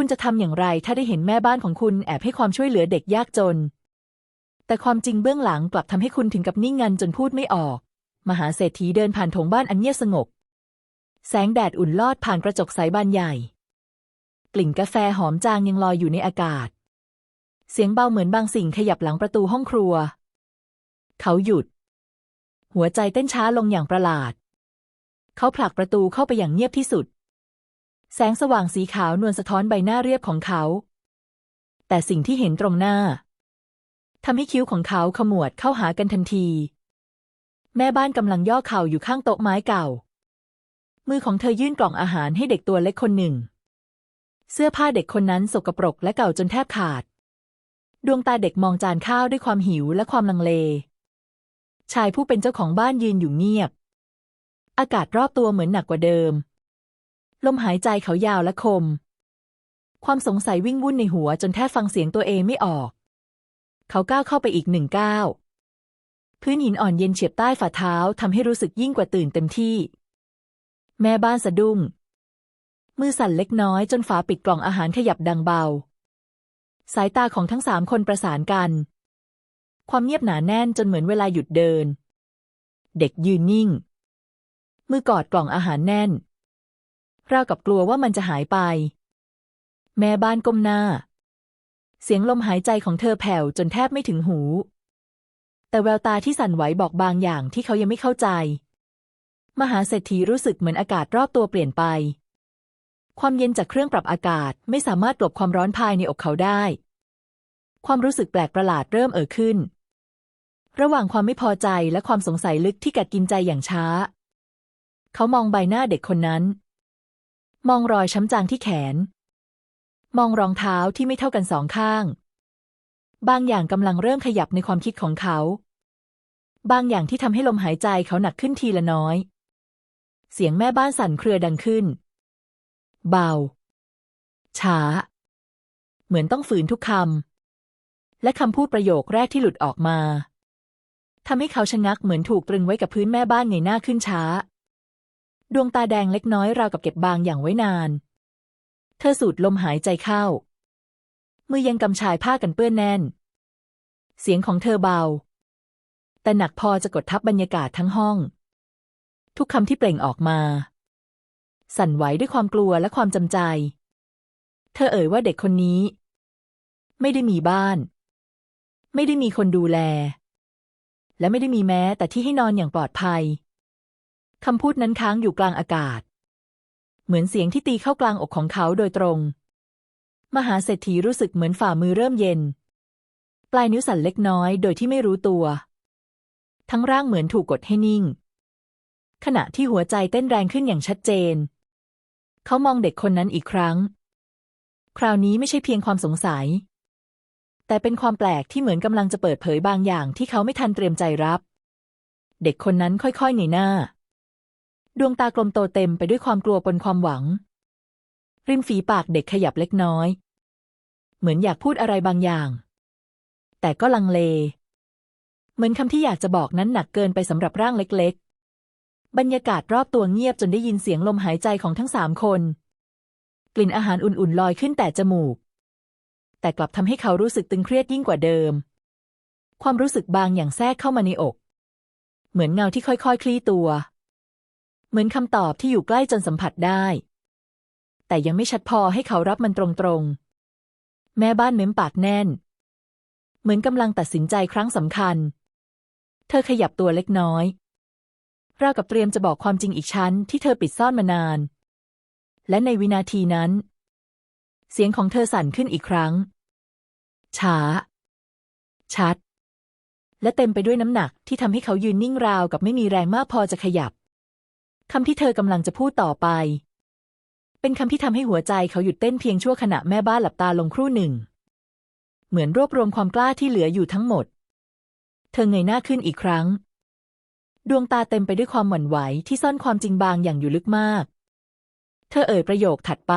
คุณจะทำอย่างไรถ้าได้เห็นแม่บ้านของคุณแอบให้ความช่วยเหลือเด็กยากจน แต่ความจริงเบื้องหลังกลับทำให้คุณถึงกับนิ่งงันจนพูดไม่ออก มหาเศรษฐีเดินผ่านโถงบ้านอันเงียบสงบ แสงแดดอุ่นลอดผ่านกระจกใสบานใหญ่ กลิ่นกาแฟหอมจางยังลอยอยู่ในอากาศ เสียงเบาเหมือนบางสิ่งขยับหลังประตูห้องครัว เขาหยุด หัวใจเต้นช้าลงอย่างประหลาด เขาผลักประตูเข้าไปอย่างเงียบที่สุด แสงสว่างสีขาวนวลสะท้อนใบหน้าเรียบของเขา แต่สิ่งที่เห็นตรงหน้าทำให้คิ้วของเขาขมวดเข้าหากันทันที แม่บ้านกำลังย่อเข่าอยู่ข้างโต๊ะไม้เก่า มือของเธอยื่นกล่องอาหารให้เด็กตัวเล็กคนหนึ่ง เสื้อผ้าเด็กคนนั้นสกปรกและเก่าจนแทบขาด ดวงตาเด็กมองจานข้าวด้วยความหิวและความลังเล ชายผู้เป็นเจ้าของบ้านยืนอยู่เงียบ อากาศรอบตัวเหมือนหนักกว่าเดิม ลมหายใจเขายาวและคม ความสงสัยวิ่งวุ่นในหัวจนแทบฟังเสียงตัวเองไม่ออก เขาก้าวเข้าไปอีกหนึ่งก้าวพื้นหินอ่อนเย็นเฉียบใต้ฝ่าเท้าทำให้รู้สึกยิ่งกว่าตื่นเต็มที่ แม่บ้านสะดุ้ง มือสั่นเล็กน้อยจนฝาปิดกล่องอาหารขยับดังเบา สายตาของทั้งสามคนประสานกัน ความเงียบหนาแน่นจนเหมือนเวลาหยุดเดิน เด็กยืนนิ่ง มือกอดกล่องอาหารแน่น ราวกับกลัวว่ามันจะหายไป แม่บ้านก้มหน้า เสียงลมหายใจของเธอแผ่วจนแทบไม่ถึงหู แต่แววตาที่สั่นไหวบอกบางอย่างที่เขายังไม่เข้าใจ มหาเศรษฐีรู้สึกเหมือนอากาศรอบตัวเปลี่ยนไป ความเย็นจากเครื่องปรับอากาศไม่สามารถกลบความร้อนภายในอกเขาได้ ความรู้สึกแปลกประหลาดเริ่มเอ่อขึ้น ระหว่างความไม่พอใจและความสงสัยลึกที่กัดกินใจอย่างช้า เขามองใบหน้าเด็กคนนั้น มองรอยช้ำจางที่แขน มองรองเท้าที่ไม่เท่ากันสองข้าง บางอย่างกำลังเริ่มขยับในความคิดของเขา บางอย่างที่ทำให้ลมหายใจเขาหนักขึ้นทีละน้อย เสียงแม่บ้านสั่นเครือดังขึ้น เบา ช้า เหมือนต้องฝืนทุกคำและคำพูดประโยคแรกที่หลุดออกมาทำให้เขาชะงักเหมือนถูกตรึงไว้กับพื้นแม่บ้านเงยหน้าขึ้นช้า ดวงตาแดงเล็กน้อยราวกับเก็บบางอย่างไว้นาน เธอสูดลมหายใจเข้า มือยังกำชายผ้ากันเปื้อนแน่น เสียงของเธอเบา แต่หนักพอจะกดทับบรรยากาศทั้งห้อง ทุกคำที่เปล่งออกมา สั่นไหวด้วยความกลัวและความจำใจ เธอเอ่ยว่าเด็กคนนี้ ไม่ได้มีบ้าน ไม่ได้มีคนดูแล และไม่ได้มีแม้แต่ที่ให้นอนอย่างปลอดภัย คำพูดนั้นค้างอยู่กลางอากาศ เหมือนเสียงที่ตีเข้ากลางอกของเขาโดยตรง มหาเศรษฐีรู้สึกเหมือนฝ่ามือเริ่มเย็น ปลายนิ้วสั่นเล็กน้อยโดยที่ไม่รู้ตัว ทั้งร่างเหมือนถูกกดให้นิ่ง ขณะที่หัวใจเต้นแรงขึ้นอย่างชัดเจน เขามองเด็กคนนั้นอีกครั้ง คราวนี้ไม่ใช่เพียงความสงสัย แต่เป็นความแปลกที่เหมือนกำลังจะเปิดเผยบางอย่างที่เขาไม่ทันเตรียมใจรับ เด็กคนนั้นค่อยๆหนีหน้า ดวงตากลมโตเต็มไปด้วยความกลัวปนความหวัง ริมฝีปากเด็กขยับเล็กน้อย เหมือนอยากพูดอะไรบางอย่าง แต่ก็ลังเล เหมือนคำที่อยากจะบอกนั้นหนักเกินไปสำหรับร่างเล็กๆ บรรยากาศรอบตัวเงียบจนได้ยินเสียงลมหายใจของทั้งสามคน กลิ่นอาหารอุ่นๆลอยขึ้นแต่จมูก แต่กลับทำให้เขารู้สึกตึงเครียดยิ่งกว่าเดิม ความรู้สึกบางอย่างแทรกเข้ามาในอก เหมือนเงาที่ค่อยๆ คลี่ตัว เหมือนคำตอบที่อยู่ใกล้จนสัมผัสได้ แต่ยังไม่ชัดพอให้เขารับมันตรงๆ แม่บ้านเม้มปากแน่น เหมือนกำลังตัดสินใจครั้งสำคัญ เธอขยับตัวเล็กน้อยราวกับเตรียมจะบอกความจริงอีกชั้นที่เธอปิดซ่อนมานาน และในวินาทีนั้น เสียงของเธอสั่นขึ้นอีกครั้ง ช้า ชัด และเต็มไปด้วยน้ำหนักที่ทำให้เขายืนนิ่งราวกับไม่มีแรงมากพอจะขยับ คำที่เธอกำลังจะพูดต่อไป เป็นคำที่ทำให้หัวใจเขาหยุดเต้นเพียงชั่วขณะแม่บ้านหลับตาลงครู่หนึ่ง เหมือนรวบรวมความกล้าที่เหลืออยู่ทั้งหมด เธอเงยหน้าขึ้นอีกครั้ง ดวงตาเต็มไปด้วยความหวั่นไหวที่ซ่อนความจริงบางอย่างอยู่ลึกมาก เธอเอ่ยประโยคถัดไป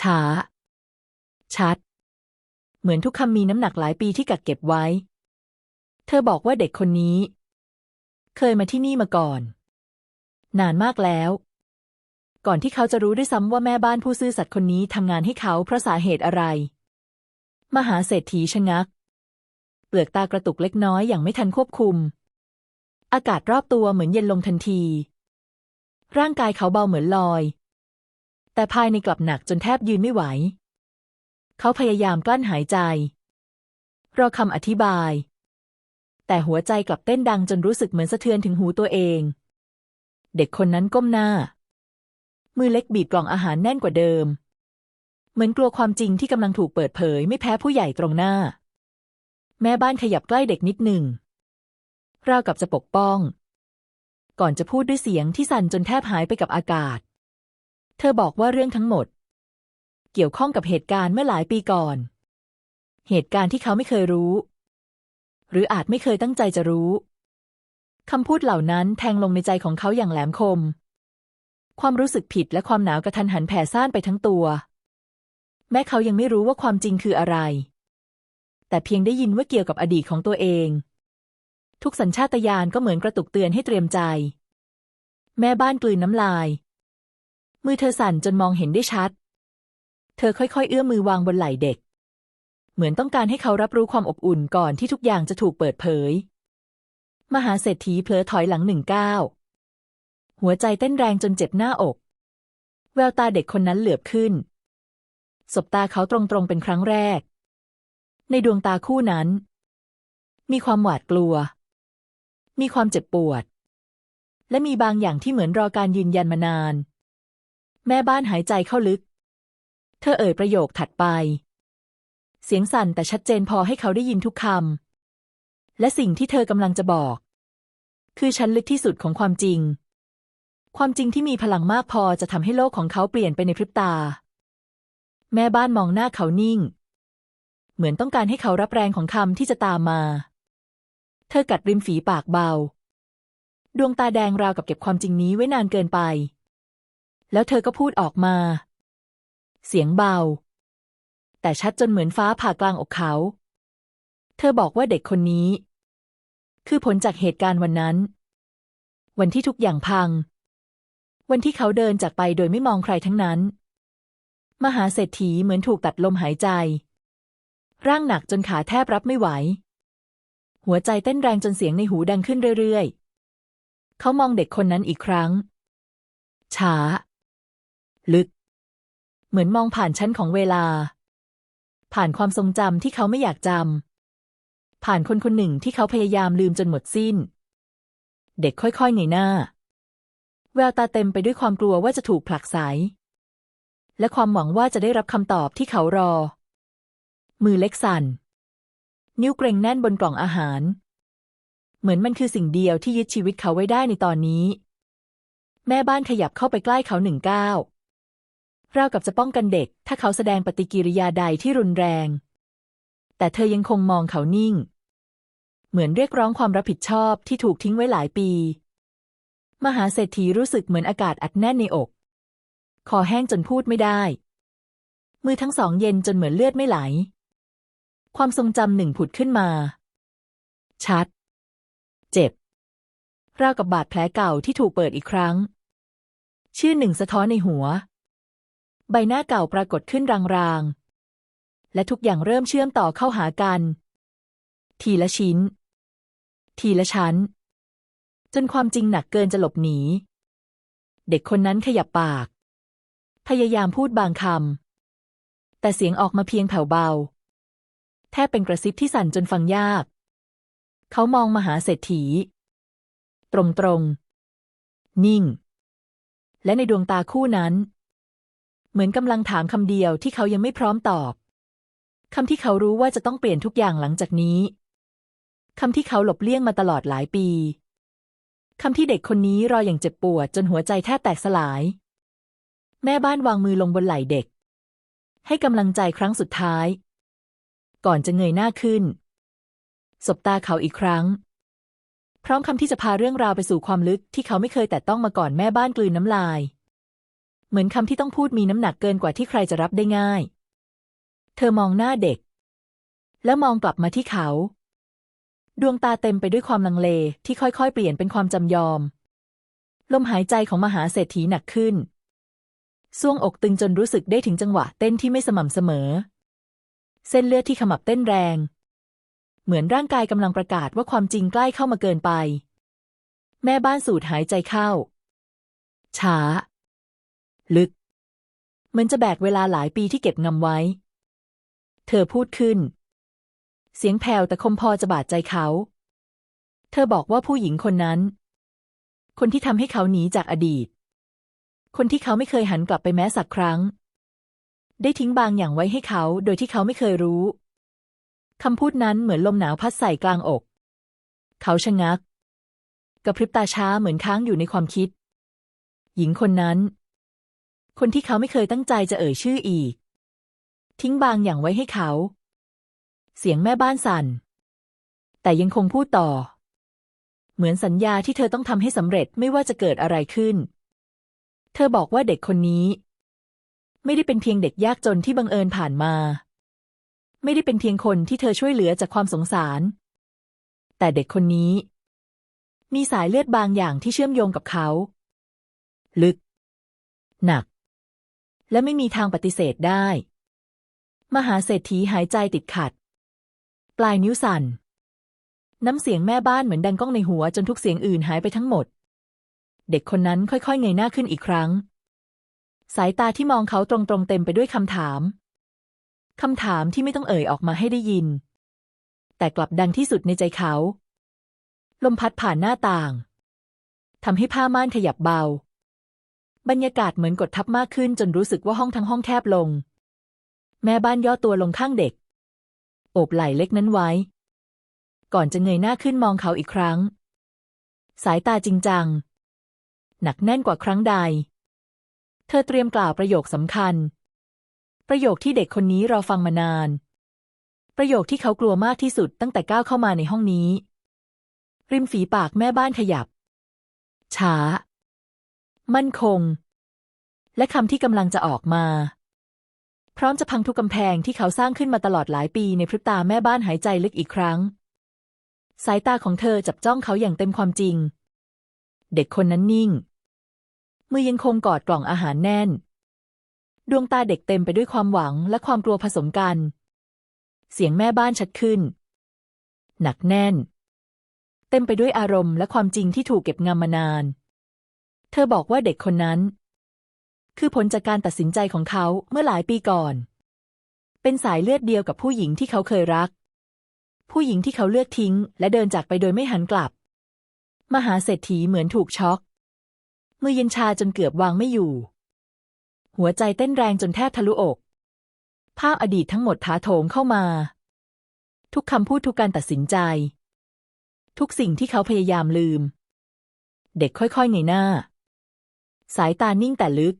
ช้า ชัด เหมือนทุกคำมีน้ำหนักหลายปีที่กักเก็บไว้ เธอบอกว่าเด็กคนนี้ เคยมาที่นี่มาก่อน นานมากแล้ว ก่อนที่เขาจะรู้ด้วยซ้ำว่าแม่บ้านผู้ซื่อสัตย์คนนี้ทำงานให้เขาเพราะสาเหตุอะไร มหาเศรษฐีชะงัก เปลือกตากระตุกเล็กน้อยอย่างไม่ทันควบคุม อากาศรอบตัวเหมือนเย็นลงทันที ร่างกายเขาเบาเหมือนลอย แต่ภายในกลับหนักจนแทบยืนไม่ไหว เขาพยายามกลั้นหายใจ รอคำอธิบาย แต่หัวใจกลับเต้นดังจนรู้สึกเหมือนสะเทือนถึงหูตัวเอง เด็กคนนั้นก้มหน้า มือเล็กบีบกล่องอาหารแน่นกว่าเดิม เหมือนกลัวความจริงที่กำลังถูกเปิดเผยไม่แพ้ผู้ใหญ่ตรงหน้า แม่บ้านขยับใกล้เด็กนิดหนึ่งราวกับจะปกป้อง ก่อนจะพูดด้วยเสียงที่สั่นจนแทบหายไปกับอากาศ เธอบอกว่าเรื่องทั้งหมด เกี่ยวข้องกับเหตุการณ์เมื่อหลายปีก่อน เหตุการณ์ที่เขาไม่เคยรู้ หรืออาจไม่เคยตั้งใจจะรู้ คำพูดเหล่านั้นแทงลงในใจของเขาอย่างแหลมคม ความรู้สึกผิดและความหนาวกระทันหันแผ่ซ่านไปทั้งตัว แม้เขายังไม่รู้ว่าความจริงคืออะไร แต่เพียงได้ยินว่าเกี่ยวกับอดีตของตัวเอง ทุกสัญชาตญาณก็เหมือนกระตุกเตือนให้เตรียมใจ แม่บ้านกลืนน้ำลาย มือเธอสั่นจนมองเห็นได้ชัด เธอค่อยๆ เอื้อมมือวางบนไหล่เด็ก เหมือนต้องการให้เขารับรู้ความอบอุ่นก่อนที่ทุกอย่างจะถูกเปิดเผย มหาเศรษฐีเผลอถอยหลังหนึ่งก้าวหัวใจเต้นแรงจนเจ็บหน้าอก แววตาเด็กคนนั้นเหลือบขึ้น สบตาเขาตรงๆเป็นครั้งแรก ในดวงตาคู่นั้น มีความหวาดกลัว มีความเจ็บปวด และมีบางอย่างที่เหมือนรอการยืนยันมานาน แม่บ้านหายใจเข้าลึก เธอเอ่ยประโยคถัดไป เสียงสั่นแต่ชัดเจนพอให้เขาได้ยินทุกคำ และสิ่งที่เธอกำลังจะบอก คือชั้นลึกที่สุดของความจริง ความจริงที่มีพลังมากพอจะทำให้โลกของเขาเปลี่ยนไปในพริบตา แม่บ้านมองหน้าเขานิ่ง เหมือนต้องการให้เขารับแรงของคำที่จะตามมา เธอกัดริมฝีปากเบา ดวงตาแดงราวกับเก็บความจริงนี้ไว้นานเกินไป แล้วเธอก็พูดออกมา เสียงเบา แต่ชัดจนเหมือนฟ้าผ่ากลางอกเขา เธอบอกว่าเด็กคนนี้ คือผลจากเหตุการณ์วันนั้น วันที่ทุกอย่างพัง วันที่เขาเดินจากไปโดยไม่มองใครทั้งนั้น มหาเศรษฐีเหมือนถูกตัดลมหายใจ ร่างหนักจนขาแทบรับไม่ไหว หัวใจเต้นแรงจนเสียงในหูดังขึ้นเรื่อยๆ เขามองเด็กคนนั้นอีกครั้ง ช้า ลึก เหมือนมองผ่านชั้นของเวลา ผ่านความทรงจำที่เขาไม่อยากจำ ผ่านคนคนหนึ่งที่เขาพยายามลืมจนหมดสิ้น เด็กค่อยๆเงยหน้า แววตาเต็มไปด้วยความกลัวว่าจะถูกผลักไสและความหวังว่าจะได้รับคำตอบที่เขารอ มือเล็กสั่น นิ้วเกรงแน่นบนกล่องอาหาร เหมือนมันคือสิ่งเดียวที่ยึดชีวิตเขาไว้ได้ในตอนนี้ แม่บ้านขยับเข้าไปใกล้เขาหนึ่งก้าวราวกับจะป้องกันเด็ก ถ้าเขาแสดงปฏิกิริยาใดที่รุนแรง แต่เธอยังคงมองเขานิ่ง เหมือนเรียกร้องความรับผิดชอบที่ถูกทิ้งไว้หลายปี มหาเศรษฐีรู้สึกเหมือนอากาศอัดแน่นในอก คอแห้งจนพูดไม่ได้ มือทั้งสองเย็นจนเหมือนเลือดไม่ไหล ความทรงจำหนึ่งผุดขึ้นมา ชัด เจ็บราวกับบาดแผลเก่าที่ถูกเปิดอีกครั้ง ชื่อหนึ่งสะท้อนในหัว ใบหน้าเก่าปรากฏขึ้นราง และทุกอย่างเริ่มเชื่อมต่อเข้าหากัน ทีละชิ้น ทีละชั้น จนความจริงหนักเกินจะหลบหนี เด็กคนนั้นขยับปาก พยายามพูดบางคำ แต่เสียงออกมาเพียงแผ่วเบา แทบเป็นกระซิบที่สั่นจนฟังยาก เขามองมาหาเศรษฐี ตรงๆนิ่ง และในดวงตาคู่นั้น เหมือนกำลังถามคำเดียวที่เขายังไม่พร้อมตอบ คำที่เขารู้ว่าจะต้องเปลี่ยนทุกอย่างหลังจากนี้ คำที่เขาหลบเลี่ยงมาตลอดหลายปี คำที่เด็กคนนี้รออย่างเจ็บปวดจนหัวใจแทบแตกสลาย แม่บ้านวางมือลงบนไหล่เด็ก ให้กำลังใจครั้งสุดท้าย ก่อนจะเงยหน้าขึ้น สบตาเขาอีกครั้ง พร้อมคำที่จะพาเรื่องราวไปสู่ความลึกที่เขาไม่เคยแต่ต้องมาก่อนแม่บ้านกลืนน้ำลาย เหมือนคำที่ต้องพูดมีน้ำหนักเกินกว่าที่ใครจะรับได้ง่าย เธอมองหน้าเด็ก แล้วมองกลับมาที่เขา ดวงตาเต็มไปด้วยความลังเลที่ค่อยๆ เปลี่ยนเป็นความจำยอม ลมหายใจของมหาเศรษฐีหนักขึ้นซ่วงอกตึงจนรู้สึกได้ถึงจังหวะเต้นที่ไม่สม่ำเสมอ เส้นเลือดที่ขมับเต้นแรง เหมือนร่างกายกำลังประกาศว่าความจริงใกล้เข้ามาเกินไป แม่บ้านสูดหายใจเข้า ช้า ลึก เหมือนจะแบกเวลาหลายปีที่เก็บงำไว้ เธอพูดขึ้น เสียงแผ่วแต่คมพอจะบาดใจเขา เธอบอกว่าผู้หญิงคนนั้น คนที่ทำให้เขาหนีจากอดีต คนที่เขาไม่เคยหันกลับไปแม้สักครั้ง ได้ทิ้งบางอย่างไว้ให้เขาโดยที่เขาไม่เคยรู้คำพูดนั้นเหมือนลมหนาวพัดใส่กลางอก เขาชะงักกระพริบตาช้าเหมือนค้างอยู่ในความคิด หญิงคนนั้น คนที่เขาไม่เคยตั้งใจจะเอ่ยชื่ออีก ทิ้งบางอย่างไว้ให้เขา เสียงแม่บ้านสั่น แต่ยังคงพูดต่อ เหมือนสัญญาที่เธอต้องทำให้สำเร็จไม่ว่าจะเกิดอะไรขึ้น เธอบอกว่าเด็กคนนี้ ไม่ได้เป็นเพียงเด็กยากจนที่บังเอิญผ่านมา ไม่ได้เป็นเพียงคนที่เธอช่วยเหลือจากความสงสาร แต่เด็กคนนี้ มีสายเลือดบางอย่างที่เชื่อมโยงกับเขา ลึก หนัก และไม่มีทางปฏิเสธได้ มหาเศรษฐีหายใจติดขัด ปลายนิ้วสั่น น้ำเสียงแม่บ้านเหมือนดังก้องในหัวจนทุกเสียงอื่นหายไปทั้งหมด เด็กคนนั้นค่อยๆเงยหน้าขึ้นอีกครั้ง สายตาที่มองเขาตรงๆเต็มไปด้วยคำถามคำถามที่ไม่ต้องเอ่ยออกมาให้ได้ยิน แต่กลับดังที่สุดในใจเขา ลมพัดผ่านหน้าต่างทำให้ผ้าม่านขยับเบา บรรยากาศเหมือนกดทับมากขึ้นจนรู้สึกว่าห้องทั้งห้องแคบลง แม่บ้านย่อตัวลงข้างเด็ก โอบไหล่เล็กนั้นไว้ ก่อนจะเงยหน้าขึ้นมองเขาอีกครั้ง สายตาจริงจัง หนักแน่นกว่าครั้งใด เธอเตรียมกล่าวประโยคสำคัญ ประโยคที่เด็กคนนี้รอฟังมานาน ประโยคที่เขากลัวมากที่สุดตั้งแต่ก้าวเข้ามาในห้องนี้ ริมฝีปากแม่บ้านขยับ ช้า มั่นคง และคำที่กำลังจะออกมา พร้อมจะพังทุกกำแพงที่เขาสร้างขึ้นมาตลอดหลายปีในพริบตาแม่บ้านหายใจลึกอีกครั้ง สายตาของเธอจับจ้องเขาอย่างเต็มความจริง เด็กคนนั้นนิ่ง มือยังคงกอดกล่องอาหารแน่น ดวงตาเด็กเต็มไปด้วยความหวังและความกลัวผสมกัน เสียงแม่บ้านชัดขึ้น หนักแน่น เต็มไปด้วยอารมณ์และความจริงที่ถูกเก็บงำมานาน เธอบอกว่าเด็กคนนั้น คือผลจากการตัดสินใจของเขาเมื่อหลายปีก่อน เป็นสายเลือดเดียวกับผู้หญิงที่เขาเคยรัก ผู้หญิงที่เขาเลือกทิ้ง และเดินจากไปโดยไม่หันกลับ มหาเศรษฐีเหมือนถูกช็อกมือเย็นชาจนเกือบวางไม่อยู่ หัวใจเต้นแรงจนแทบทะลุอก ภาพอดีตทั้งหมดถาโถมเข้ามา ทุกคำพูดทุกการตัดสินใจ ทุกสิ่งที่เขาพยายามลืม เด็กค่อยๆเงยหน้า สายตานิ่งแต่ลึก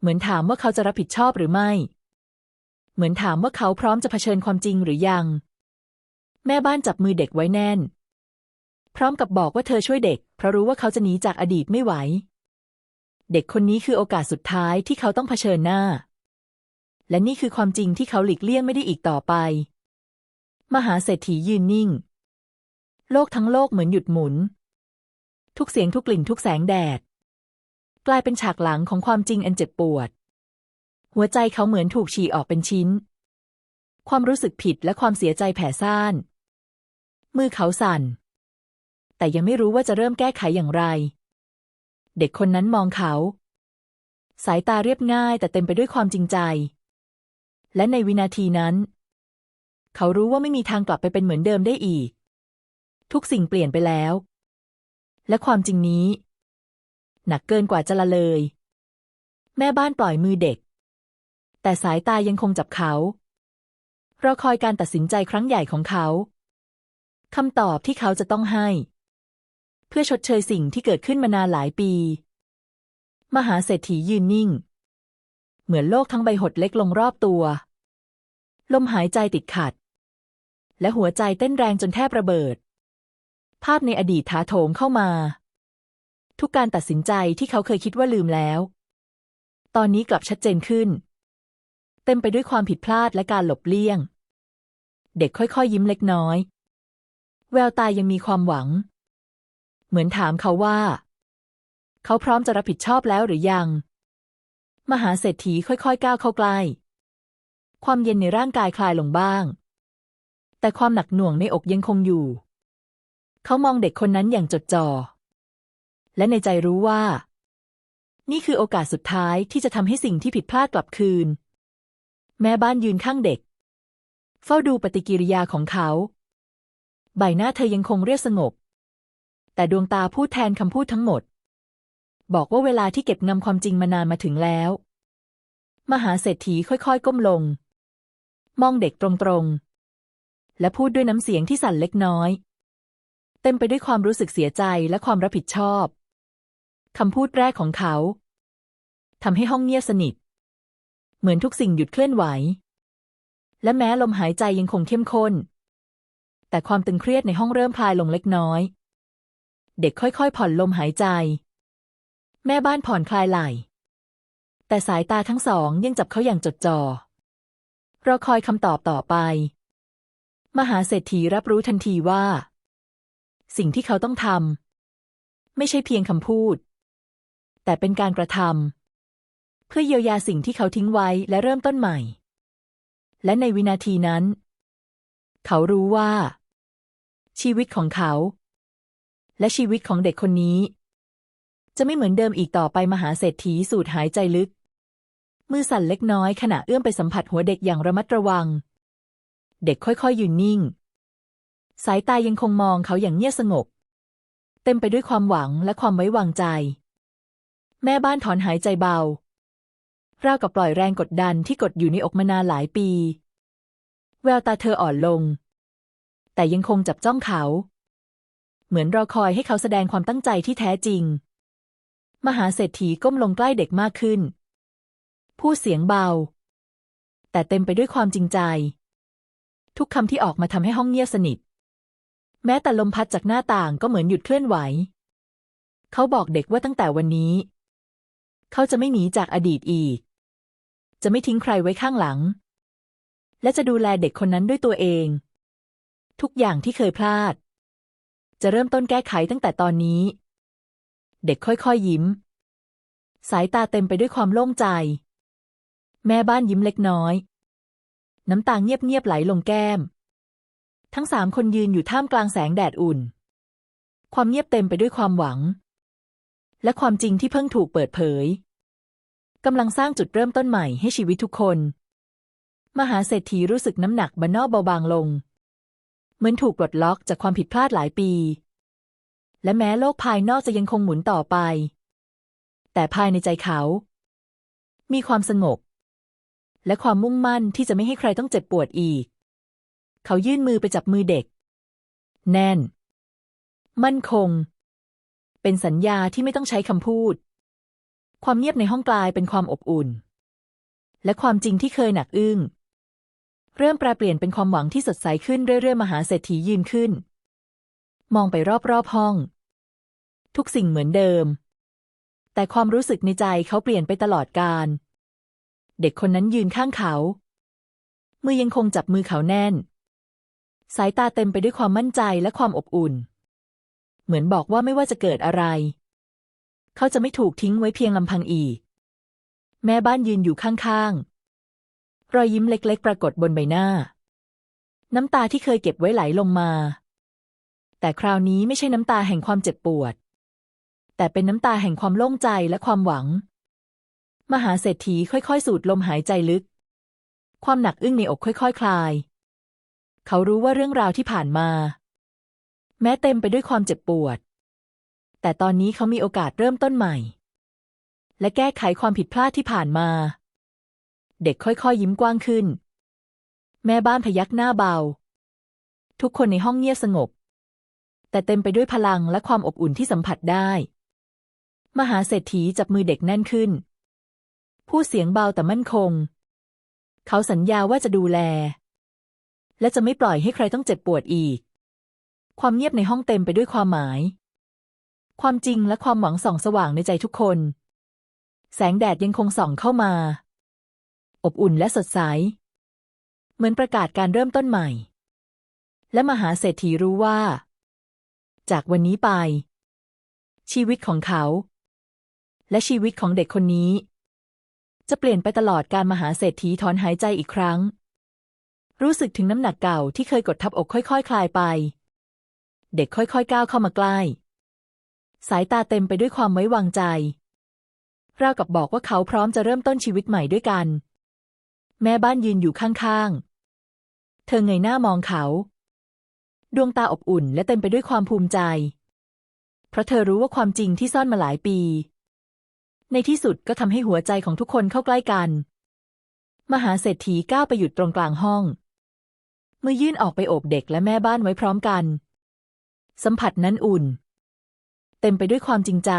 เหมือนถามว่าเขาจะรับผิดชอบหรือไม่ เหมือนถามว่าเขาพร้อมจะเผชิญความจริงหรือยัง แม่บ้านจับมือเด็กไว้แน่น พร้อมกับบอกว่าเธอช่วยเด็ก เพราะรู้ว่าเขาจะหนีจากอดีตไม่ไหว เด็กคนนี้คือโอกาสสุดท้ายที่เขาต้องเผชิญหน้า และนี่คือความจริงที่เขาหลีกเลี่ยงไม่ได้อีกต่อไป มหาเศรษฐียืนนิ่ง โลกทั้งโลกเหมือนหยุดหมุน ทุกเสียงทุกกลิ่นทุกแสงแดด กลายเป็นฉากหลังของความจริงอันเจ็บปวด หัวใจเขาเหมือนถูกฉีกออกเป็นชิ้น ความรู้สึกผิดและความเสียใจแผ่ซ่าน มือเขาสั่น แต่ยังไม่รู้ว่าจะเริ่มแก้ไขอย่างไร เด็กคนนั้นมองเขา สายตาเรียบง่ายแต่เต็มไปด้วยความจริงใจ และในวินาทีนั้น เขารู้ว่าไม่มีทางกลับไปเป็นเหมือนเดิมได้อีก ทุกสิ่งเปลี่ยนไปแล้ว และความจริงนี้ หนักเกินกว่าจะละเลย แม่บ้านปล่อยมือเด็ก แต่สายตายังคงจับเขารอคอยการตัดสินใจครั้งใหญ่ของเขาคำตอบที่เขาจะต้องให้ เพื่อชดเชยสิ่งที่เกิดขึ้นมานานหลายปี มหาเศรษฐียืนนิ่ง เหมือนโลกทั้งใบหดเล็กลงรอบตัว ลมหายใจติดขัด และหัวใจเต้นแรงจนแทบระเบิด ภาพในอดีตถาโถมเข้ามา ทุกการตัดสินใจที่เขาเคยคิดว่าลืมแล้ว ตอนนี้กลับชัดเจนขึ้น เต็มไปด้วยความผิดพลาดและการหลบเลี่ยง เด็กค่อยๆยิ้มเล็กน้อย แววตายังมีความหวัง เหมือนถามเขาว่า เขาพร้อมจะรับผิดชอบแล้วหรือยัง มหาเศรษฐีค่อยๆก้าวเข้าใกล้ ความเย็นในร่างกายคลายลงบ้าง แต่ความหนักหน่วงในอกยังคงอยู่ เขามองเด็กคนนั้นอย่างจดจ่อ และในใจรู้ว่า นี่คือโอกาสสุดท้ายที่จะทำให้สิ่งที่ผิดพลาดกลับคืน แม่บ้านยืนข้างเด็ก เฝ้าดูปฏิกิริยาของเขา ใบหน้าเธอยังคงเรียบสงบ แต่ดวงตาพูดแทนคำพูดทั้งหมด บอกว่าเวลาที่เก็บงำความจริงมานานมาถึงแล้ว มหาเศรษฐีค่อยๆ ก้มลง มองเด็กตรงๆ และพูดด้วยน้ำเสียงที่สั่นเล็กน้อยเต็มไปด้วยความรู้สึกเสียใจและความรับผิดชอบ คำพูดแรกของเขาทำให้ห้องเงียบสนิท เหมือนทุกสิ่งหยุดเคลื่อนไหว และแม้ลมหายใจยังคงเข้มข้น แต่ความตึงเครียดในห้องเริ่มคลายลงเล็กน้อย เด็กค่อยๆ ผ่อนลมหายใจ แม่บ้านผ่อนคลายไหล แต่สายตาทั้งสองยังจับเขาอย่างจดจ่อรอคอยคำตอบต่อไป มหาเศรษฐีรับรู้ทันทีว่า สิ่งที่เขาต้องทำไม่ใช่เพียงคำพูด แต่เป็นการกระทำเพื่อเยียวยาสิ่งที่เขาทิ้งไว้และเริ่มต้นใหม่ และในวินาทีนั้น เขารู้ว่า ชีวิตของเขา และชีวิตของเด็กคนนี้ จะไม่เหมือนเดิมอีกต่อไปมหาเศรษฐีสูดหายใจลึก มือสั่นเล็กน้อยขณะเอื้อมไปสัมผัสหัวเด็กอย่างระมัดระวัง เด็กค่อยๆยืนนิ่ง สายตายังคงมองเขาอย่างเงียบสงบเต็มไปด้วยความหวังและความไว้วางใจ แม่บ้านถอนหายใจเบา ราวกับปล่อยแรงกดดันที่กดอยู่ในอกมานานหลายปี แววตาเธออ่อนลง แต่ยังคงจับจ้องเขา เหมือนรอคอยให้เขาแสดงความตั้งใจที่แท้จริง มหาเศรษฐีก้มลงใกล้เด็กมากขึ้น พูดเสียงเบา แต่เต็มไปด้วยความจริงใจ ทุกคำที่ออกมาทำให้ห้องเงียบสนิท แม้แต่ลมพัดจากหน้าต่างก็เหมือนหยุดเคลื่อนไหว เขาบอกเด็กว่าตั้งแต่วันนี้ เขาจะไม่หนีจากอดีตอีก จะไม่ทิ้งใครไว้ข้างหลัง และจะดูแลเด็กคนนั้นด้วยตัวเอง ทุกอย่างที่เคยพลาด จะเริ่มต้นแก้ไขตั้งแต่ตอนนี้ เด็กค่อยๆยิ้ม สายตาเต็มไปด้วยความโล่งใจ แม่บ้านยิ้มเล็กน้อย น้ำตาเงียบๆไหลลงแก้ม ทั้งสามคนยืนอยู่ท่ามกลางแสงแดดอุ่น ความเงียบเต็มไปด้วยความหวัง และความจริงที่เพิ่งถูกเปิดเผยกำลังสร้างจุดเริ่มต้นใหม่ให้ชีวิตทุกคน มหาเศรษฐีรู้สึกน้ำหนักบนนอกเบาบางลง เหมือนถูกปลดล็อกจากความผิดพลาดหลายปี และแม้โลกภายนอกจะยังคงหมุนต่อไป แต่ภายในใจเขา มีความสงบ และความมุ่งมั่นที่จะไม่ให้ใครต้องเจ็บปวดอีก เขายื่นมือไปจับมือเด็ก แน่น มั่นคง เป็นสัญญาที่ไม่ต้องใช้คำพูด ความเงียบในห้องกลายเป็นความอบอุ่น และความจริงที่เคยหนักอึ้ง เริ่มแปรเปลี่ยนเป็นความหวังที่สดใสขึ้นเรื่อยๆ มหาเศรษฐียืนขึ้น มองไปรอบๆห้อง ทุกสิ่งเหมือนเดิม แต่ความรู้สึกในใจเขาเปลี่ยนไปตลอดกาลเด็กคนนั้นยืนข้างเขา มือยังคงจับมือเขาแน่น สายตาเต็มไปด้วยความมั่นใจและความอบอุ่น เหมือนบอกว่าไม่ว่าจะเกิดอะไร เขาจะไม่ถูกทิ้งไว้เพียงลำพังอีก แม่บ้านยืนอยู่ข้างๆ รอยยิ้มเล็กๆ ปรากฏบนใบหน้า น้ำตาที่เคยเก็บไว้ไหลลงมา แต่คราวนี้ไม่ใช่น้ำตาแห่งความเจ็บปวด แต่เป็นน้ำตาแห่งความโล่งใจและความหวัง มหาเศรษฐีค่อยๆ สูดลมหายใจลึก ความหนักอึ้งในอกค่อยๆคคลาย เขารู้ว่าเรื่องราวที่ผ่านมา แม้เต็มไปด้วยความเจ็บปวด แต่ตอนนี้เขามีโอกาสเริ่มต้นใหม่ และแก้ไขความผิดพลาดที่ผ่านมา เด็กค่อยๆยยิ้มกว้างขึ้น แม่บ้านพยักหน้าเบา ทุกคนในห้องเงียบสงบ แต่เต็มไปด้วยพลังและความอบอุ่นที่สัมผัสได้ มหาเศรษฐีจับมือเด็กแน่นขึ้นพูดเสียงเบาแต่มั่นคง เขาสัญญาว่าจะดูแล และจะไม่ปล่อยให้ใครต้องเจ็บปวดอีก ความเงียบในห้องเต็มไปด้วยความหมาย ความจริงและความหวังส่องสว่างในใจทุกคน แสงแดดยังคงส่องเข้ามา อบอุ่นและสดใส เหมือนประกาศการเริ่มต้นใหม่ และมหาเศรษฐีรู้ว่า จากวันนี้ไป ชีวิตของเขา และชีวิตของเด็กคนนี้ จะเปลี่ยนไปตลอดการมหาเศรษฐีถอนหายใจอีกครั้ง รู้สึกถึงน้ำหนักเก่าที่เคยกดทับอกค่อยๆคลายไป เด็กค่อยๆก้าวเข้ามาใกล้ สายตาเต็มไปด้วยความไว้วางใจราวกับบอกว่าเขาพร้อมจะเริ่มต้นชีวิตใหม่ด้วยกัน แม่บ้านยืนอยู่ข้างๆ เธอเงยหน้ามองเขา ดวงตาอบอุ่นและเต็มไปด้วยความภูมิใจ เพราะเธอรู้ว่าความจริงที่ซ่อนมาหลายปี ในที่สุดก็ทำให้หัวใจของทุกคนเข้าใกล้กัน มหาเศรษฐีก้าวไปหยุดตรงกลางห้อง เมื่อยื่นออกไปโอบเด็กและแม่บ้านไว้พร้อมกัน สัมผัสนั้นอุ่น เต็มไปด้วยความจริงใจ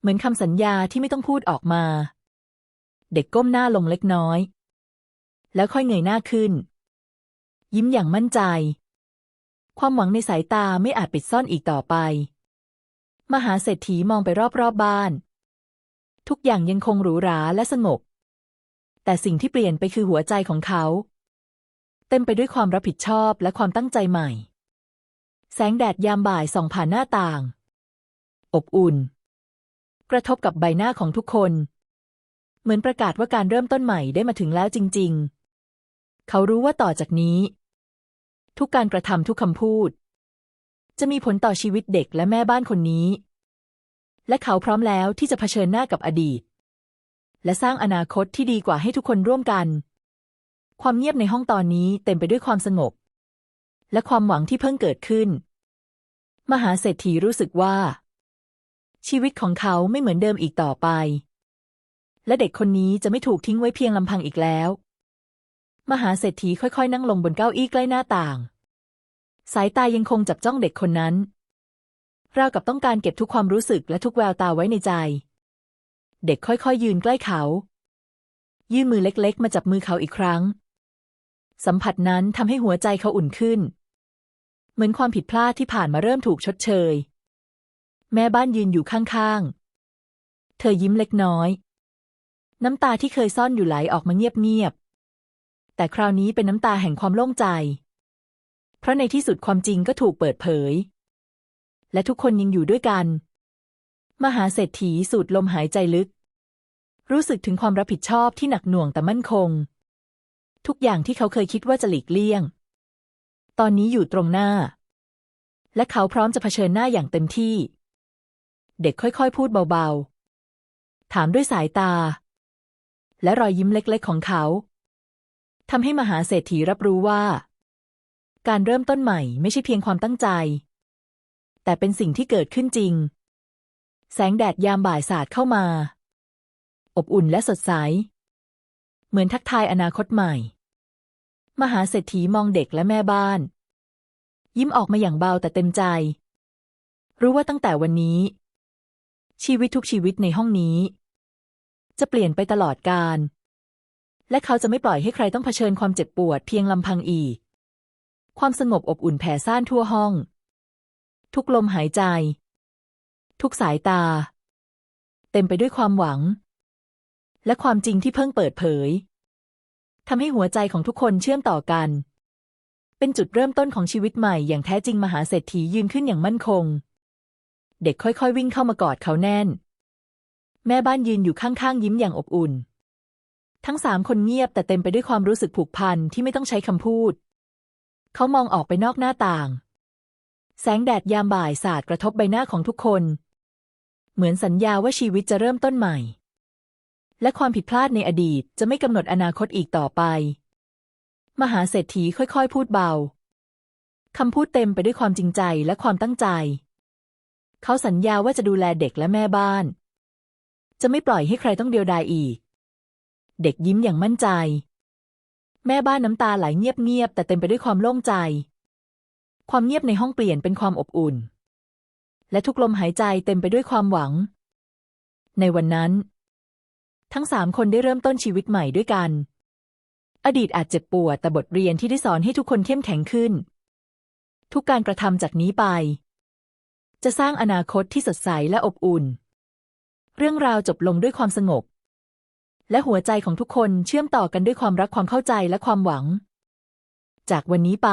เหมือนคำสัญญาที่ไม่ต้องพูดออกมา เด็กก้มหน้าลงเล็กน้อย แล้วค่อยเงยหน้าขึ้น ยิ้มอย่างมั่นใจ ความหวังในสายตาไม่อาจปิดซ่อนอีกต่อไป มหาเศรษฐีมองไปรอบๆบบ้าน ทุกอย่างยังคงหรูหราและสงบแต่สิ่งที่เปลี่ยนไปคือหัวใจของเขา เต็มไปด้วยความรับผิดชอบและความตั้งใจใหม่ แสงแดดยามบ่ายส่องผ่านหน้าต่าง อบอุ่น กระทบกับใบหน้าของทุกคน เหมือนประกาศว่าการเริ่มต้นใหม่ได้มาถึงแล้วจริง ๆ เขารู้ว่าต่อจากนี้ ทุกการกระทำทุกคำพูด จะมีผลต่อชีวิตเด็กและแม่บ้านคนนี้ และเขาพร้อมแล้วที่จะเผชิญหน้ากับอดีต และสร้างอนาคตที่ดีกว่าให้ทุกคนร่วมกัน ความเงียบในห้องตอนนี้เต็มไปด้วยความสงบและความหวังที่เพิ่งเกิดขึ้น มหาเศรษฐีรู้สึกว่า ชีวิตของเขาไม่เหมือนเดิมอีกต่อไป และเด็กคนนี้จะไม่ถูกทิ้งไว้เพียงลำพังอีกแล้ว มหาเศรษฐีค่อยๆ นั่งลงบนเก้าอี้ใกล้หน้าต่าง สายตายังคงจับจ้องเด็กคนนั้นราวกับต้องการเก็บทุกความรู้สึกและทุกแววตาไว้ในใจ เด็กค่อยๆ ยืนใกล้เขา ยื่นมือเล็กๆ มาจับมือเขาอีกครั้ง สัมผัสนั้นทำให้หัวใจเขาอุ่นขึ้น เหมือนความผิดพลาดที่ผ่านมาเริ่มถูกชดเชย แม่บ้านยืนอยู่ข้างๆ เธอยิ้มเล็กน้อย น้ำตาที่เคยซ่อนอยู่ไหลออกมาเงียบๆ แต่คราวนี้เป็นน้ำตาแห่งความโล่งใจ เพราะในที่สุดความจริงก็ถูกเปิดเผย และทุกคนยังอยู่ด้วยกัน มหาเศรษฐีสูดลมหายใจลึก รู้สึกถึงความรับผิดชอบที่หนักหน่วงแต่มั่นคง ทุกอย่างที่เขาเคยคิดว่าจะหลีกเลี่ยง ตอนนี้อยู่ตรงหน้า และเขาพร้อมจะเผชิญหน้าอย่างเต็มที่ เด็กค่อยๆ พูดเบาๆ ถามด้วยสายตา และรอยยิ้มเล็กๆของเขาทำให้มหาเศรษฐีรับรู้ว่า การเริ่มต้นใหม่ไม่ใช่เพียงความตั้งใจ แต่เป็นสิ่งที่เกิดขึ้นจริง แสงแดดยามบ่ายสาดเข้ามา อบอุ่นและสดใส เหมือนทักทายอนาคตใหม่ มหาเศรษฐีมองเด็กและแม่บ้าน ยิ้มออกมาอย่างเบาแต่เต็มใจ รู้ว่าตั้งแต่วันนี้ ชีวิตทุกชีวิตในห้องนี้ จะเปลี่ยนไปตลอดกาลและเขาจะไม่ปล่อยให้ใครต้องเผชิญความเจ็บปวดเพียงลำพังอีก ความสงบอบอุ่นแผ่ซ่านทั่วห้อง ทุกลมหายใจ ทุกสายตา เต็มไปด้วยความหวัง และความจริงที่เพิ่งเปิดเผย ทำให้หัวใจของทุกคนเชื่อมต่อกัน เป็นจุดเริ่มต้นของชีวิตใหม่อย่างแท้จริงมหาเศรษฐียืนขึ้นอย่างมั่นคง เด็กค่อยๆ วิ่งเข้ามากอดเขาแน่น แม่บ้านยืนอยู่ข้างๆยิ้มอย่างอบอุ่น ทั้งสามคนเงียบแต่เต็มไปด้วยความรู้สึกผูกพันที่ไม่ต้องใช้คำพูด เขามองออกไปนอกหน้าต่าง แสงแดดยามบ่ายสาดกระทบใบหน้าของทุกคน เหมือนสัญญาว่าชีวิตจะเริ่มต้นใหม่ และความผิดพลาดในอดีตจะไม่กำหนดอนาคตอีกต่อไป มหาเศรษฐีค่อยๆ พูดเบา คำพูดเต็มไปด้วยความจริงใจและความตั้งใจ เขาสัญญาว่าจะดูแลเด็กและแม่บ้าน จะไม่ปล่อยให้ใครต้องเดียวดายอีก เด็กยิ้มอย่างมั่นใจ แม่บ้านน้ำตาไหลเงียบๆแต่เต็มไปด้วยความโล่งใจ ความเงียบในห้องเปลี่ยนเป็นความอบอุ่น และทุกลมหายใจเต็มไปด้วยความหวัง ในวันนั้น ทั้งสามคนได้เริ่มต้นชีวิตใหม่ด้วยกัน อดีตอาจเจ็บปวดแต่บทเรียนที่ได้สอนให้ทุกคนเข้มแข็งขึ้น ทุกการกระทำจากนี้ไป จะสร้างอนาคตที่สดใสและอบอุ่น เรื่องราวจบลงด้วยความสงบ และหัวใจของทุกคนเชื่อมต่อกันด้วยความรักความเข้าใจและความหวัง จากวันนี้ไป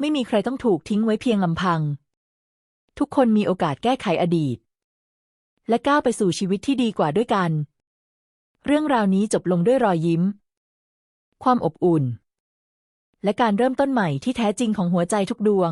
ไม่มีใครต้องถูกทิ้งไว้เพียงลำพัง ทุกคนมีโอกาสแก้ไขอดีต และก้าวไปสู่ชีวิตที่ดีกว่าด้วยกัน เรื่องราวนี้จบลงด้วยรอยยิ้ม ความอบอุ่น และการเริ่มต้นใหม่ที่แท้จริงของหัวใจทุกดวง